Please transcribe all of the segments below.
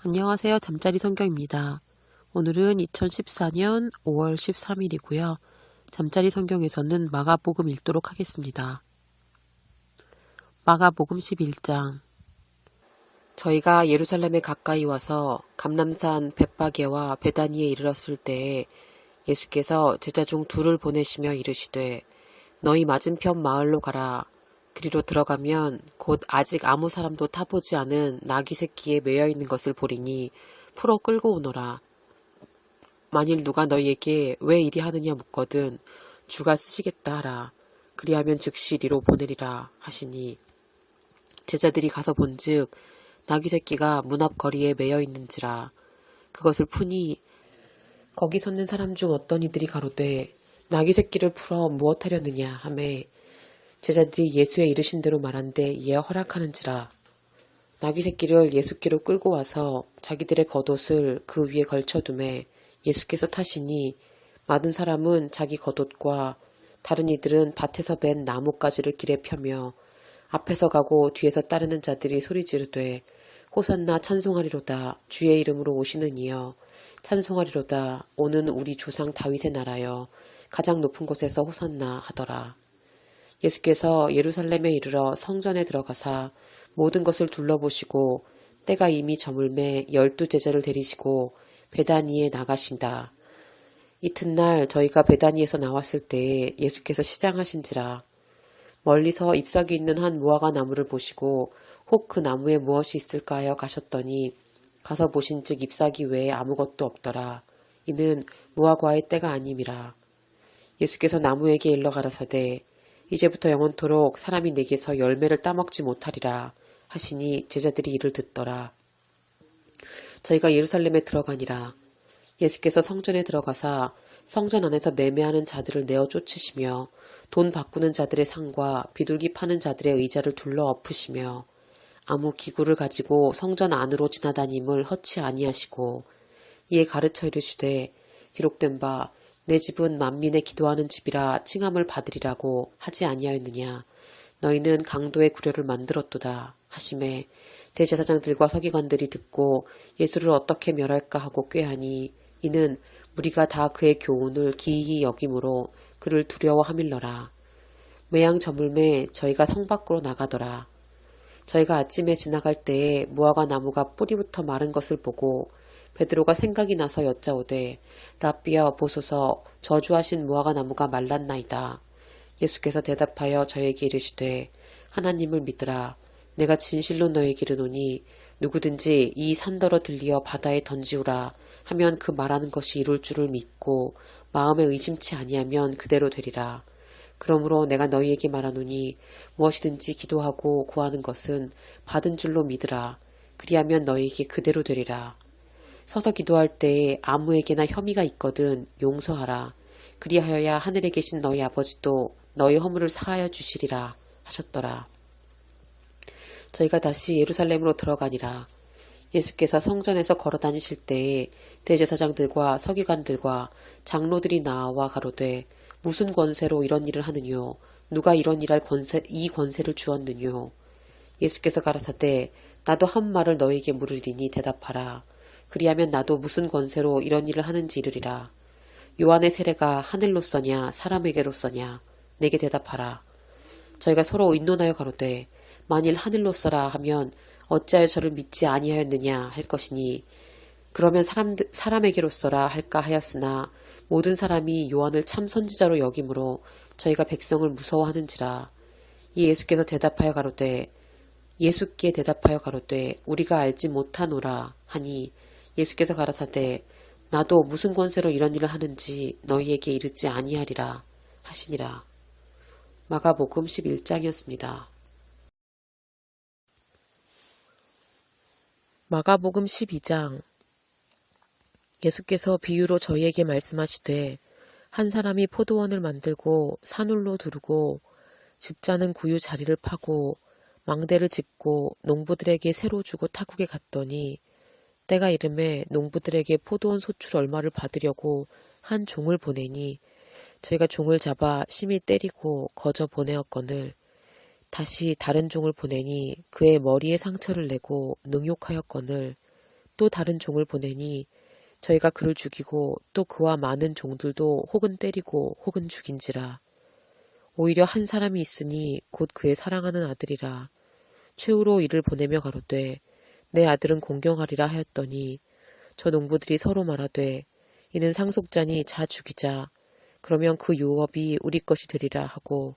안녕하세요. 잠자리 성경입니다. 오늘은 2014년 5월 13일이고요. 잠자리 성경에서는 마가복음 읽도록 하겠습니다. 마가복음 11장 저희가 예루살렘에 가까이 와서 감람산 벳바게와 베다니에 이르렀을 때에 예수께서 제자 중 둘을 보내시며 이르시되 너희 맞은편 마을로 가라. 그리로 들어가면 곧 아직 아무 사람도 타보지 않은 나귀 새끼에 매여 있는 것을 보리니 풀어 끌고 오너라. 만일 누가 너희에게 왜 이리 하느냐 묻거든 주가 쓰시겠다 하라. 그리하면 즉시 이리로 보내리라 하시니 제자들이 가서 본즉 나귀 새끼가 문 앞 거리에 매여 있는지라 그것을 푸니 거기 섰는 사람 중 어떤 이들이 가로되 나귀 새끼를 풀어 무엇하려느냐 하매 제자들이 예수의 이르신 대로 말한데 이에 허락하는지라. 나귀 새끼를 예수께로 끌고 와서 자기들의 겉옷을 그 위에 걸쳐두매 예수께서 타시니 맞은 사람은 자기 겉옷과 다른 이들은 밭에서 벤 나뭇가지를 길에 펴며 앞에서 가고 뒤에서 따르는 자들이 소리 지르되 호산나 찬송하리로다. 주의 이름으로 오시는 이여 찬송하리로다. 오는 우리 조상 다윗의 나라여 가장 높은 곳에서 호산나 하더라. 예수께서 예루살렘에 이르러 성전에 들어가사 모든 것을 둘러보시고 때가 이미 저물매 열두 제자를 데리시고 베다니에 나가신다. 이튿날 저희가 베다니에서 나왔을 때에 예수께서 시장하신지라 멀리서 잎사귀 있는 한 무화과 나무를 보시고 혹 그 나무에 무엇이 있을까 하여 가셨더니 가서 보신즉 잎사귀 외에 아무것도 없더라. 이는 무화과의 때가 아님이라. 예수께서 나무에게 일러 가라사대 이제부터 영원토록 사람이 내게서 열매를 따먹지 못하리라 하시니 제자들이 이를 듣더라. 저희가 예루살렘에 들어가니라. 예수께서 성전에 들어가사 성전 안에서 매매하는 자들을 내어 쫓으시며 돈 바꾸는 자들의 상과 비둘기 파는 자들의 의자를 둘러 엎으시며 아무 기구를 가지고 성전 안으로 지나다님을 허치 아니하시고 이에 가르쳐 이르시되 기록된 바 내 집은 만민의 기도하는 집이라 칭함을 받으리라고 하지 아니하였느냐 너희는 강도의 구려를 만들었도다 하심에 대제사장들과 서기관들이 듣고 예수를 어떻게 멸할까 하고 꾀하니 이는 우리가 다 그의 교훈을 기이히 여김으로 그를 두려워하밀러라. 매양 저물매 저희가 성 밖으로 나가더라. 저희가 아침에 지나갈 때에 무화과 나무가 뿌리부터 마른 것을 보고 베드로가 생각이 나서 여짜오되 라비어 보소서 저주하신 무화과 나무가 말랐나이다. 예수께서 대답하여 저에게 이르시되 하나님을 믿으라. 내가 진실로 너에게 이르노니 누구든지 이 산더러 들리어 바다에 던지우라 하면 그 말하는 것이 이룰 줄을 믿고 마음에 의심치 아니하면 그대로 되리라. 그러므로 내가 너희에게 말하노니 무엇이든지 기도하고 구하는 것은 받은 줄로 믿으라. 그리하면 너희에게 그대로 되리라. 서서 기도할 때에 아무에게나 혐의가 있거든 용서하라. 그리하여야 하늘에 계신 너희 아버지도 너희 허물을 사하여 주시리라 하셨더라. 저희가 다시 예루살렘으로 들어가니라. 예수께서 성전에서 걸어 다니실 때에 대제사장들과 서기관들과 장로들이 나와 가로되 무슨 권세로 이런 일을 하느뇨 누가 이런 일할 권세 이 권세를 주었느뇨 예수께서 가라사대 나도 한 말을 너에게 물으리니 대답하라 그리하면 나도 무슨 권세로 이런 일을 하는지 이르리라. 요한의 세례가 하늘로서냐 사람에게로서냐 내게 대답하라. 저희가 서로 의논하여 가로되 만일 하늘로서라 하면 어찌하여 저를 믿지 아니하였느냐 할 것이니 그러면 사람 사람에게로서라 할까 하였으나 모든 사람이 요한을 참 선지자로 여김으로 저희가 백성을 무서워하는지라. 이 예수께서 대답하여 가로되 예수께 대답하여 가로되 우리가 알지 못하노라 하니 예수께서 가라사대 나도 무슨 권세로 이런 일을 하는지 너희에게 이르지 아니하리라 하시니라 마가복음 11장이었습니다. 마가복음 12장 예수께서 비유로 저희에게 말씀하시되 한 사람이 포도원을 만들고 산울로 두르고 집자는 구유 자리를 파고 망대를 짓고 농부들에게 새로 주고 타국에 갔더니 때가 이름에 농부들에게 포도원 소출 얼마를 받으려고 한 종을 보내니 저희가 종을 잡아 심히 때리고 거저 보내었거늘 다시 다른 종을 보내니 그의 머리에 상처를 내고 능욕하였거늘 또 다른 종을 보내니 저희가 그를 죽이고 또 그와 많은 종들도 혹은 때리고 혹은 죽인지라. 오히려 한 사람이 있으니 곧 그의 사랑하는 아들이라. 최후로 이를 보내며 가로되 내 아들은 공경하리라 하였더니 저 농부들이 서로 말하되 이는 상속자니 자 죽이자. 그러면 그 유업이 우리 것이 되리라 하고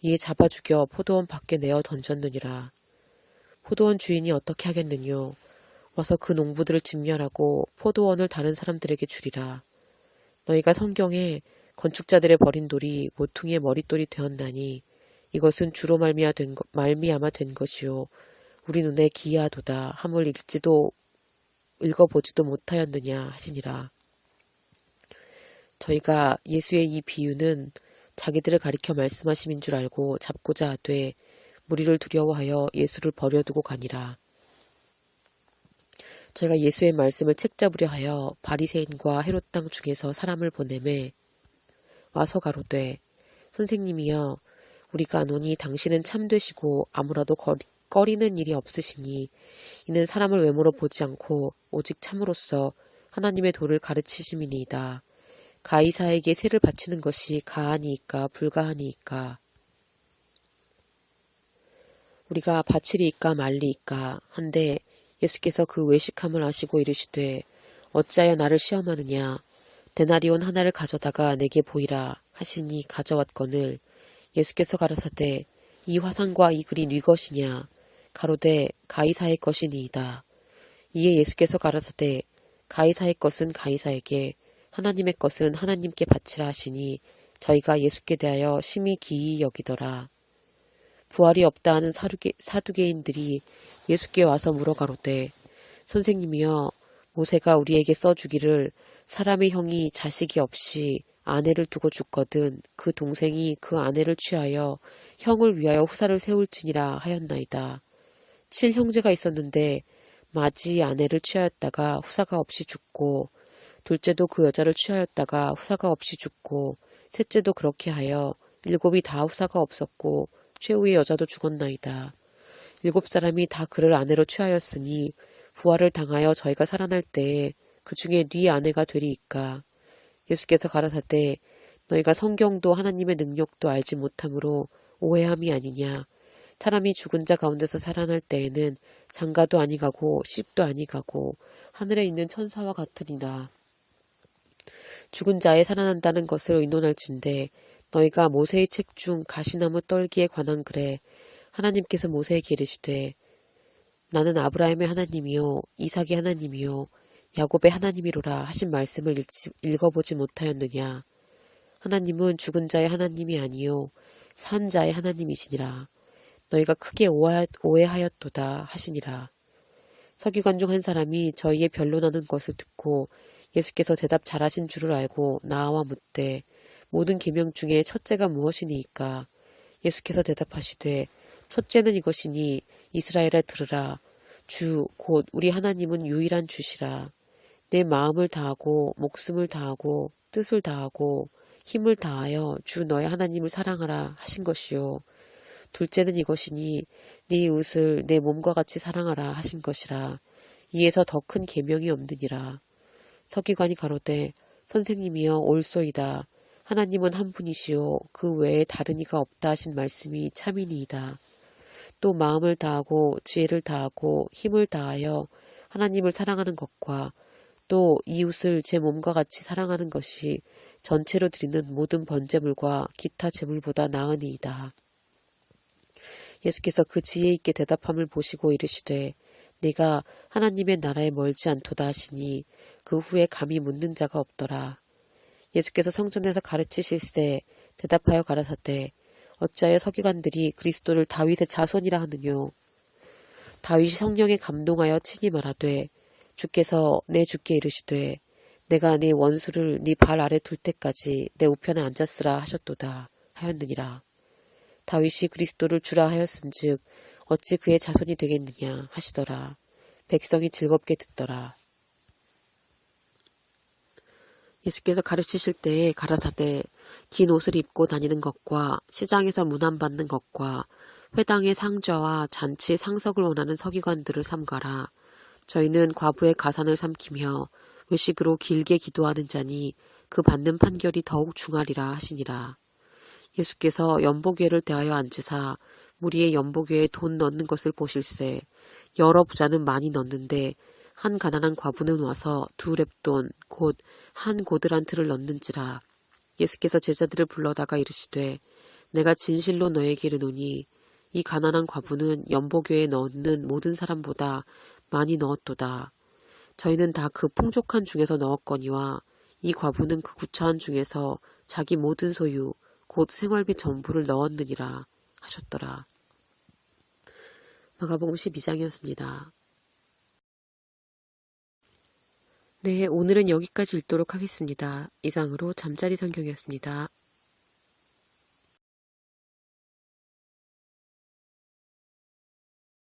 이에 잡아 죽여 포도원 밖에 내어 던졌느니라. 포도원 주인이 어떻게 하겠느뇨? 와서 그 농부들을 진멸하고 포도원을 다른 사람들에게 주리라. 너희가 성경에 건축자들의 버린 돌이 모퉁이의 머릿돌이 되었나니 이것은 주로 말미암아 된 것이요 우리 눈에 기이하도다 함을 읽지도 읽어보지도 못하였느냐 하시니라. 저희가 예수의 이 비유는 자기들을 가리켜 말씀하심인 줄 알고 잡고자 하되 무리를 두려워하여 예수를 버려두고 가니라. 저희가 예수의 말씀을 책잡으려 하여 바리새인과 헤롯 땅 중에서 사람을 보내매 와서 가로되 선생님이여 우리가 아노니 당신은 참되시고 아무라도 거리, 꺼리는 일이 없으시니 이는 사람을 외모로 보지 않고 오직 참으로써 하나님의 도를 가르치심이니이다. 가이사에게 세를 바치는 것이 가하니이까 불가하니이까? 우리가 바치리이까 말리이까 한데 예수께서 그 외식함을 아시고 이르시되 어찌하여 나를 시험하느냐? 데나리온 하나를 가져다가 내게 보이라 하시니 가져왔거늘 예수께서 가라사대 이 화상과 이 글이 네 것이냐 가로되 가이사의 것이니이다 이에 예수께서 가라사대 가이사의 것은 가이사에게 하나님의 것은 하나님께 바치라 하시니 저희가 예수께 대하여 심히 기이 여기더라. 부활이 없다 하는 사두개, 사두개인들이 예수께 와서 물어가로되 선생님이여 모세가 우리에게 써주기를 사람의 형이 자식이 없이 아내를 두고 죽거든 그 동생이 그 아내를 취하여 형을 위하여 후사를 세울지니라 하였나이다. 칠 형제가 있었는데 마지 아내를 취하였다가 후사가 없이 죽고 둘째도 그 여자를 취하였다가 후사가 없이 죽고 셋째도 그렇게 하여 일곱이 다 후사가 없었고 최후의 여자도 죽었나이다. 일곱 사람이 다 그를 아내로 취하였으니 부활을 당하여 저희가 살아날 때에 그 중에 네 아내가 되리이까. 예수께서 가라사대 너희가 성경도 하나님의 능력도 알지 못함으로 오해함이 아니냐. 사람이 죽은 자 가운데서 살아날 때에는 장가도 아니가고 씹도 아니가고 하늘에 있는 천사와 같으리라. 죽은 자에 살아난다는 것을 의논할진대 너희가 모세의 책 중 가시나무 떨기에 관한 글에 하나님께서 모세에게 이르시되 나는 아브라함의 하나님이요 이삭의 하나님이요 야곱의 하나님이로라 하신 말씀을 읽지, 읽어보지 못하였느냐 하나님은 죽은 자의 하나님이 아니요 산 자의 하나님이시니라 너희가 크게 오해하였도다 하시니라. 서기관 중 한 사람이 저희의 변론하는 것을 듣고 예수께서 대답 잘하신 줄을 알고 나와 묻되 모든 계명 중에 첫째가 무엇이니이까? 예수께서 대답하시되 첫째는 이것이니 이스라엘에 들으라. 주 곧 우리 하나님은 유일한 주시라. 내 마음을 다하고 목숨을 다하고 뜻을 다하고 힘을 다하여 주 너의 하나님을 사랑하라 하신 것이요 둘째는 이것이니 네 이웃을 내 몸과 같이 사랑하라 하신 것이라 이에서 더 큰 계명이 없느니라 서기관이 가로되 선생님이여 올소이다. 하나님은 한 분이시오. 그 외에 다른 이가 없다 하신 말씀이 참이니이다. 또 마음을 다하고 지혜를 다하고 힘을 다하여 하나님을 사랑하는 것과 또 이웃을 제 몸과 같이 사랑하는 것이 전체로 드리는 모든 번제물과 기타 제물보다 나으니이다. 예수께서 그 지혜 있게 대답함을 보시고 이르시되 네가 하나님의 나라에 멀지 않도다 하시니 그 후에 감히 묻는 자가 없더라. 예수께서 성전에서 가르치실세 대답하여 가라사대 어찌하여 서기관들이 그리스도를 다윗의 자손이라 하느뇨. 다윗이 성령에 감동하여 친히 말하되 주께서 내 주께 이르시되 내가 네 원수를 네 발 아래 둘 때까지 내 우편에 앉았으라 하셨도다 하였느니라. 다윗이 그리스도를 주라 하였은즉 어찌 그의 자손이 되겠느냐 하시더라. 백성이 즐겁게 듣더라. 예수께서 가르치실 때에 가라사대 긴 옷을 입고 다니는 것과 시장에서 문안받는 것과 회당의 상좌와 잔치 상석을 원하는 서기관들을 삼가라. 저희는 과부의 가산을 삼키며 외식으로 길게 기도하는 자니 그 받는 판결이 더욱 중하리라 하시니라. 예수께서 연복궤를 대하여 앉으사 무리의 연복궤에 돈 넣는 것을 보실세 여러 부자는 많이 넣는데 한 가난한 과부는 와서 두 랩돈 곧 한 고드란트를 넣는지라 예수께서 제자들을 불러다가 이르시되 내가 진실로 너에게 이르노니 이 가난한 과부는 연복궤에 넣는 모든 사람보다 많이 넣었도다. 저희는 다 그 풍족한 중에서 넣었거니와 이 과부는 그 구차한 중에서 자기 모든 소유 곧 생활비 전부를 넣었느니라 하셨더라. 마가복음 12장이었습니다. 네, 오늘은 여기까지 읽도록 하겠습니다. 이상으로 잠자리 성경이었습니다.